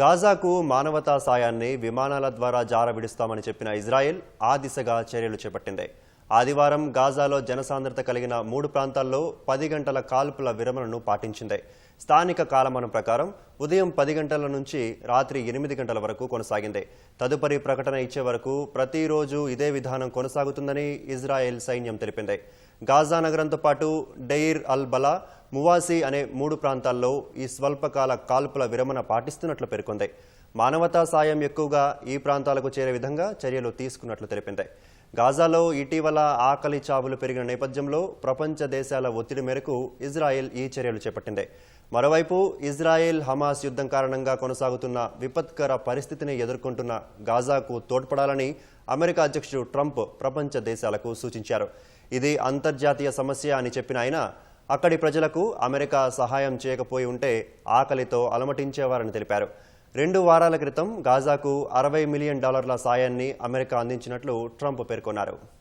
గాజాకు మానవతా సాయాన్ని విమానాల ద్వారా జారవిడుస్తామని చెప్పిన ఇజ్రాయెల్ ఆ దిశగా చర్యలు చేపట్టింది. ఆదివారం గాజాలో జనసాంద్రత కలిగిన మూడు ప్రాంతాల్లో పది గంటల కాల్పుల విరమణను పాటించింది. స్థానిక కాలమానం ప్రకారం ఉదయం పది గంటల నుంచి రాత్రి ఎనిమిది గంటల వరకు కొనసాగింది. తదుపరి ప్రకటన ఇచ్చే వరకు ప్రతిరోజు ఇదే విధానం కొనసాగుతుందని ఇజ్రాయెల్ సైన్యం తెలిపింది. గాజా నగరంతో పాటు డెయిర్ అల్ బలా మువాసి అనే మూడు ప్రాంతాల్లో ఈ స్వల్పకాల కాల్పుల విరమణ పాటిస్తున్నట్లు పేర్కొంది. మానవతా సాయం ఎక్కువగా ఈ ప్రాంతాలకు చేరే విధంగా చర్యలు తీసుకున్నట్లు తెలిపింది. గాజాలో ఇటీవల ఆకలి చావులు పెరిగిన నేపథ్యంలో ప్రపంచ దేశాల ఒత్తిడి మేరకు ఇజ్రాయెల్ ఈ చర్యలు చేపట్టింది. మరోవైపు ఇజ్రాయెల్ హమాస్ యుద్ధం కారణంగా కొనసాగుతున్న విపత్కర పరిస్థితిని ఎదుర్కొంటున్న గాజాకు తోడ్పడాలని అమెరికా అధ్యక్షుడు ట్రంప్ ప్రపంచ దేశాలకు సూచించారు. ఇది అంతర్జాతీయ సమస్య అని చెప్పిన ఆయన అక్కడి ప్రజలకు అమెరికా సహాయం చేయకపోయి ఉంటే ఆకలితో అలమటించేవారని తెలిపారు. రెండు వారాల క్రితం గాజాకు అరవై మిలియన్ డాలర్ల సాయాన్ని అమెరికా అందించినట్లు ట్రంప్ పేర్కొన్నారు.